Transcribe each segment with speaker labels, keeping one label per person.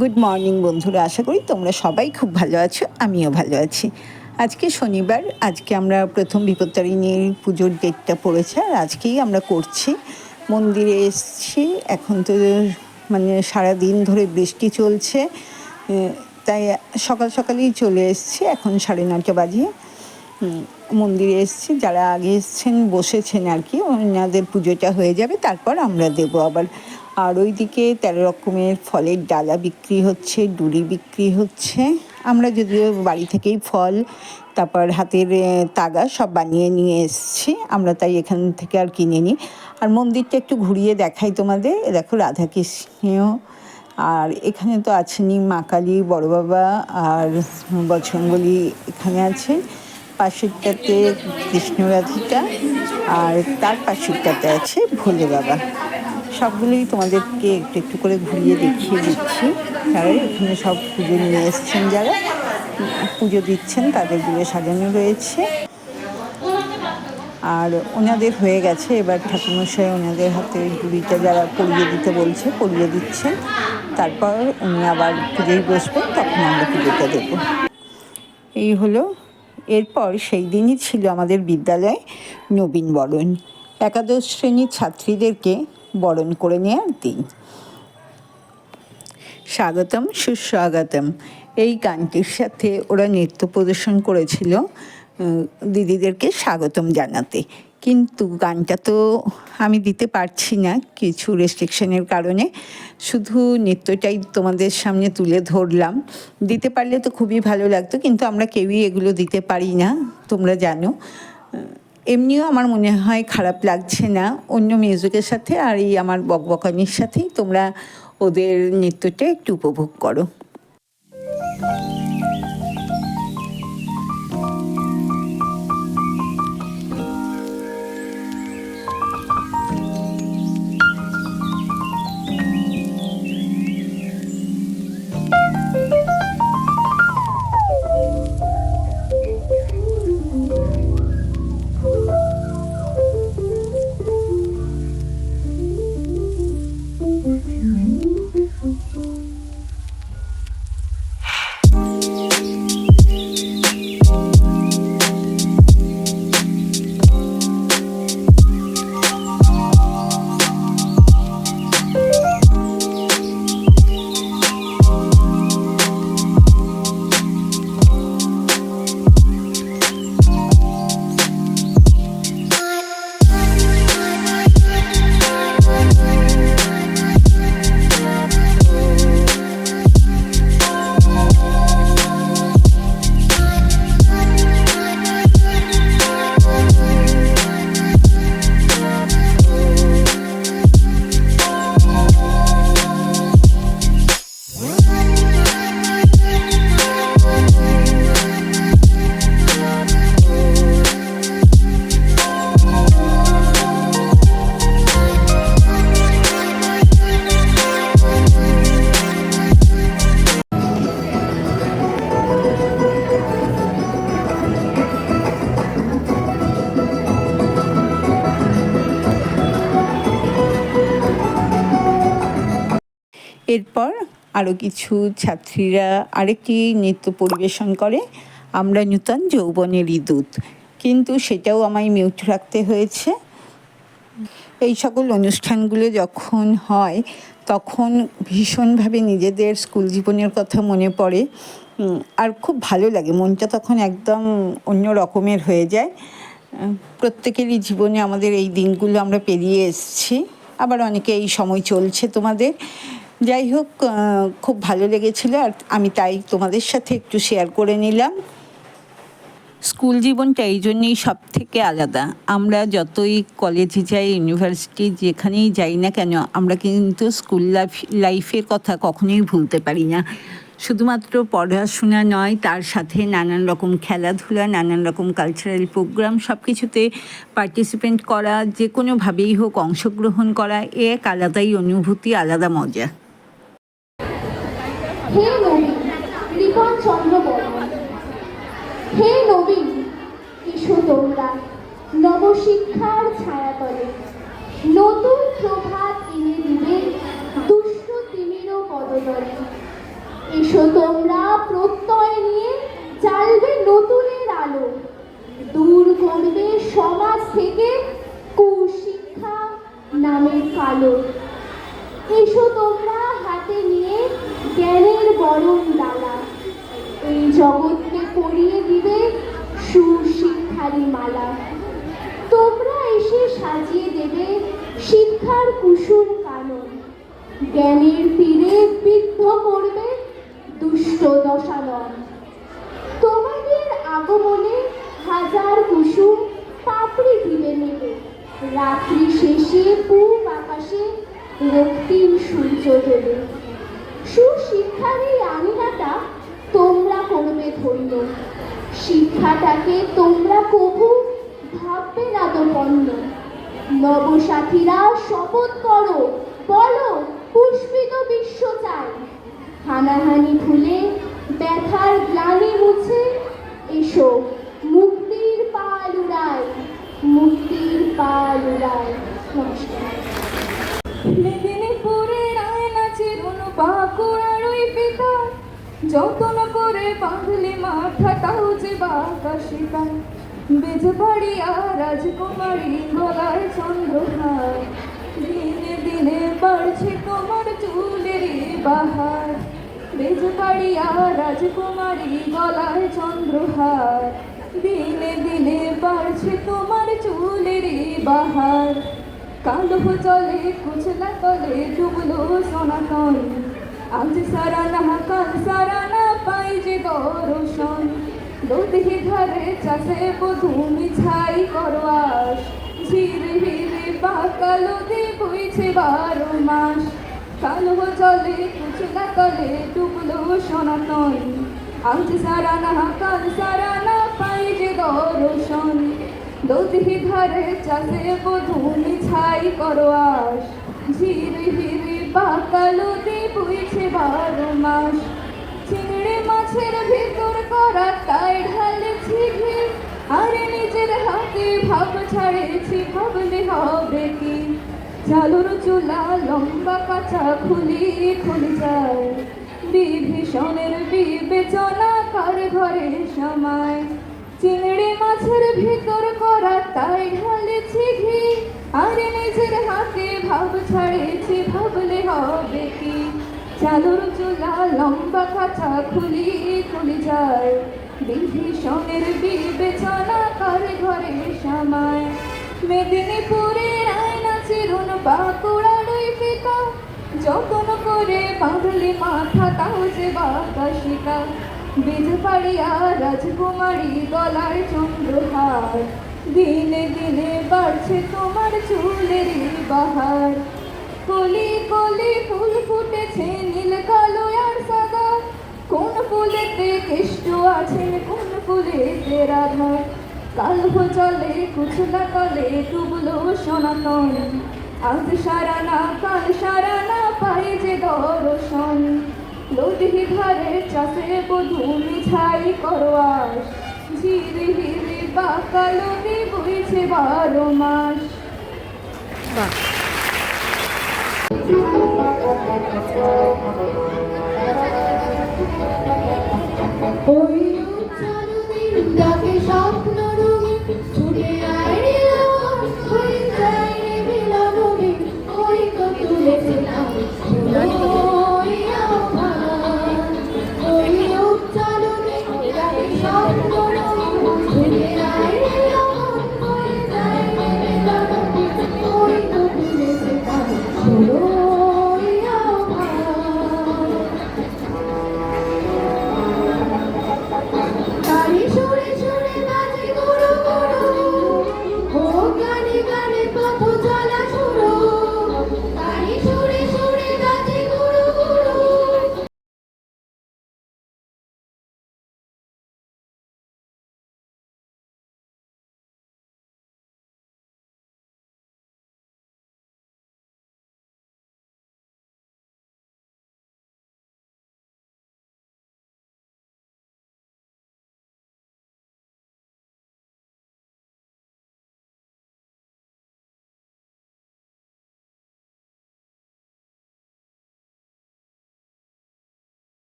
Speaker 1: Good morning বন্ধুরা। আশা করি তোমরা সবাই খুব ভালো আছো, আমিও ভালো আছি। আজকে শনিবার, আজকে আমরা প্রথম বিপত্তারিণীর পুজোর ডেটটা পড়েছে, আর আজকেই আমরা করছি। মন্দিরে এসছি, এখন তো মানে সারা দিন ধরে বৃষ্টি চলছে তাই সকাল সকালেই চলে এসছি, এখন সাড়ে নটা বাজিয়ে মন্দিরে এসেছি, যারা আগে এসছেন, বসেছেন আর কি, ওনাদের পুজোটা হয়ে যাবে, তারপর আমরা দেব আবার। আর ওইদিকে তেরো রকমের ফলের ডালা বিক্রি হচ্ছে, ডুরি বিক্রি হচ্ছে। আমরা যদিও বাড়ি থেকেই ফল, তারপর হাতের তাগা সব বানিয়ে নিয়ে এসেছি। আমরা তাই এখান থেকে আর কিনে নিই। আর মন্দিরটা একটু ঘুরিয়ে দেখাই তোমাদের। দেখো রাধাকৃষ্ণ আর এখানে তো আছেনই মা কালী, বড় বাবা আর বজরঙ্গলি এখানে আছে। পাশেরটাতে কৃষ্ণ রাধিকা আর তার পাশেরটাতে আছে ভোলে বাবা। সবগুলোই তোমাদেরকে একটু একটু করে ঘুরিয়ে দেখিয়ে দিচ্ছি। তারা এখানে সব পুজো নিয়ে এসছেন যারা। পুজো দিচ্ছেন তাদেরগুলো সাজানো রয়েছে। আর ওনাদের হয়ে গেছে, এবার ঠাকুরমশাই ওনাদের হাতে গুড়িটা যারা পরিয়ে দিতে বলছে, পরিয়ে দিচ্ছেন। তারপর উনি আবার পুজোয় বসবেন, তখন আমরা পুজোটা দেবো। এই হলো, এরপর সেই দিনই ছিল আমাদের বিদ্যালয়ে নবীন বরণ। একাদশ শ্রেণির ছাত্রীদেরকে বরণ করে নেওয়ার দিই স্বাগতম, সুস্বাগতম। এই গানটির সাথে ওরা নৃত্য প্রদর্শন করেছিল। দিদিদেরকে স্বাগতম জানাতে। কিন্তু গানটা তো আমি দিতে পারছি না কিছু রেস্ট্রিকশনের কারণে। শুধু নৃত্যটাই তোমাদের সামনে তুলে ধরলাম। দিতে পারলে তো খুবই ভালো লাগতো, কিন্তু আমরা কেউই এগুলো দিতে পারি না, তোমরা জানো। এমনিও আমার মনে হয় খারাপ লাগছে না অন্য মিউজিকের সাথে আর এই আমার বকবকানির সাথেই তোমরা ওদের নৃত্যটা একটু উপভোগ করো। এরপর আরও কিছু ছাত্রীরা আরেকটি নৃত্য পরিবেশন করে, আমরা নূতন যৌবনেরই দূত। কিন্তু সেটাও আমায় মিউট রাখতে হয়েছে। এই সকল অনুষ্ঠানগুলো যখন হয়, তখন ভীষণভাবে নিজেদের স্কুল জীবনের কথা মনে পড়ে। আর খুব ভালো লাগে, মনটা তখন একদম অন্য রকমের হয়ে যায়। প্রত্যেকেরই জীবনে আমাদের এই দিনগুলো আমরা পেরিয়ে এসেছি। আবার অনেকে এই সময় চলছে তোমাদের। যাই হোক খুব ভালো লেগেছিল আর আমি তাই তোমাদের সাথে একটু শেয়ার করে নিলাম। স্কুল জীবনটা এই জন্যেই সব থেকে আলাদা। আমরা যতই কলেজে যাই ইউনিভার্সিটি যেখানেই যাই না কেন, আমরা কিন্তু স্কুল লাইফ লাইফের কথা কখনোই ভুলতে পারি না। শুধুমাত্র পড়াশোনা নয়, তার সাথে নানান রকম খেলাধুলা, নানান রকম কালচারাল প্রোগ্রাম সব কিছুতে পার্টিসিপেন্ট করা যে কোনোভাবেই হোক, অংশগ্রহণ করা, এক আলাদাই অনুভূতি, আলাদা মজা।
Speaker 2: হে নবীন রিপন চন্দ্র বর্মন হে নবীন এসো তোমরা নবশিক্ষার ছায়াতলে। নতুন প্রভাত এনে দিবে দুষ্ট তিমিরও পদতলে। এসো তোমরা প্রত্যয় নিয়ে চালবে নতুনের আলো দূর করবে সমাজ থেকে কুশিক্ষা নামের কালো এসো তোমরা হাতে নিয়ে জ্ঞানের বরণ ডালা এই জগৎকে পরিয়ে দিবে সুশিক্ষারি মালা তোমরা এসে সাজিয়ে দেবে শিক্ষার কুসুম কানন জ্ঞানের তীরে বিদ্ধ করবে দুষ্ট দশানন। তোমাদের আগমনে হাজার কুসুম পাপড়ি দিবে নেবে। রাত্রি শেষে পূব আকাশে রক্তিম সূর্য দেবে সুশিক্ষার এই আঙিনাটা তোমরা করবে ধন্য। শিক্ষাটাকে তোমরা কবু ভাববে না তো পণ্য। নবসাথীরা শপথ করো, বলো হানাহানি ভুলে ব্যথার গ্লানি মুছে এসো, মুক্তির পাল উড়াই, মুক্তির পাল উড়াই। নমস্কার।
Speaker 3: মেদিনীপুরের আয়না চিরুন বাঁকুড়ার ওই পিতা, যতন করে বাঁধলি মাথা তাও যে বাকাশিকা বেজে পাড়িয়া রাজকুমারী গলায় চন্দ্রহার, দিনে দিনে বাড়ছে তোমার চুলেরই বাহার। বেজে পাড়িয়া রাজকুমারী গলায় চন্দ্রহার। দিনে দিনে বাড়ছে তোমার চুলেরই বাহার। কালো চলে কুচলা কলে ডুবলো সনাতন। আজ সারা না কাল সারা না পাই যে দর্শন। দোদিহি ধারে চাষে বধু মিছাই করবাস হিরে পাকালো দি বইছে বারো মাস। কালো জলে, কুচলা তলে ডুবলো সনাতন আজ সারা না, কাল সারা না পাই যে দর্শন। দোদিহি ধারে চাষে বধুনি ছাই করোয়াস ঝিরে হিরে পাকালো দি বইছে বারো মাস। চিংড়ি মাছের ভিতর করা তাই ঢালেছি ঘি। আরে নিজের হাতে ভাব ছাড়েছি, ভাবলে হবে কি? চালুর চুলা লম্বা কাঁচা খুলি খুলি যায়। বিভীষণের বিবেচনা কার ঘরে সময়। চিংড়ি মাছের ভিতর করা তাই ঢালেছি ঘি। আরে নিজের হাতে ভাব ছাড়েছি, ভাবলে হবে কি? চালুর চুলা, লম্বা কাঁচা খুলি খুলি যায়। বিভীষণের বিবেচনা কার ঘরে সময়। মেদিনীপুরের আয়না চিরুন, বাঁকুড়ার পিতা যতন করে বাঁধলি মাথা তাও বাকাশিকা বীজ পাড়িয়া রাজকুমারী গলায় চন্দ্রহার। দিনে দিনে বাড়ছে তোমার চুলের বাহার। কলি কলি ফুল ফুটেছে নীল কালো আর সাদা। কোন ফুলেতে কেষ্ট আছেন কোন ফুলেতে রাধা। কাল জলে কুচলা তলে ডুবলো সনাতন। আজ সারা না কাল যে দর্শন নদী ধারে চাষে বধু মিছাই করোয়াস ঝিরি হিরি বাঁকা নদী বইছে বারো মাস।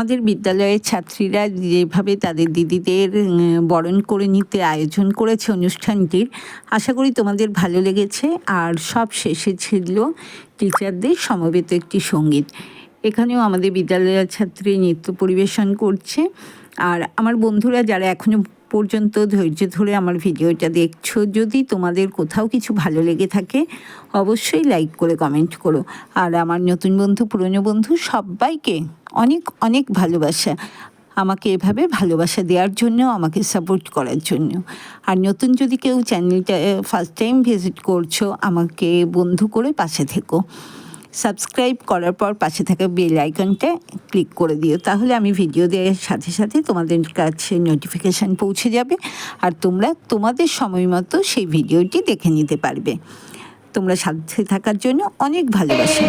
Speaker 1: আমাদের বিদ্যালয়ের ছাত্রীরা যেভাবে তাদের দিদিদের বরণ করে নিতে আয়োজন করেছে অনুষ্ঠানটির, আশা করি তোমাদের ভালো লেগেছে। আর সব শেষে ছিল টিচারদের সমবেত একটি সংগীত। এখানেও আমাদের বিদ্যালয়ের ছাত্রী নৃত্য পরিবেশন করছে। আর আমার বন্ধুরা যারা এখনও পর্যন্ত ধৈর্য ধরে আমার ভিডিওটা দেখছ। যদি তোমাদের কোথাও কিছু ভালো লেগে থাকে, অবশ্যই লাইক করে কমেন্ট করো। আর আমার নতুন বন্ধু, পুরনো বন্ধু সবাইকে অনেক অনেক ভালোবাসা। আমাকে এভাবে ভালোবাসা দেওয়ার জন্য, আমাকে সাপোর্ট করার জন্য। আর নতুন যদি কেউ চ্যানেলটা ফার্স্ট টাইম ভিজিট করছ, আমাকে বন্ধু করে পাশে থেকো। সাবস্ক্রাইব করার পর পাশে থাকা বেল আইকনটা ক্লিক করে দিও। তাহলে আমি ভিডিও দেওয়ার সাথে সাথে তোমাদের কাছে নোটিফিকেশান পৌঁছে যাবে আর তোমরা তোমাদের সময় মতো সেই ভিডিওটি দেখে নিতে পারবে। তোমরা সাথে থাকার জন্য অনেক ভালোবাসা।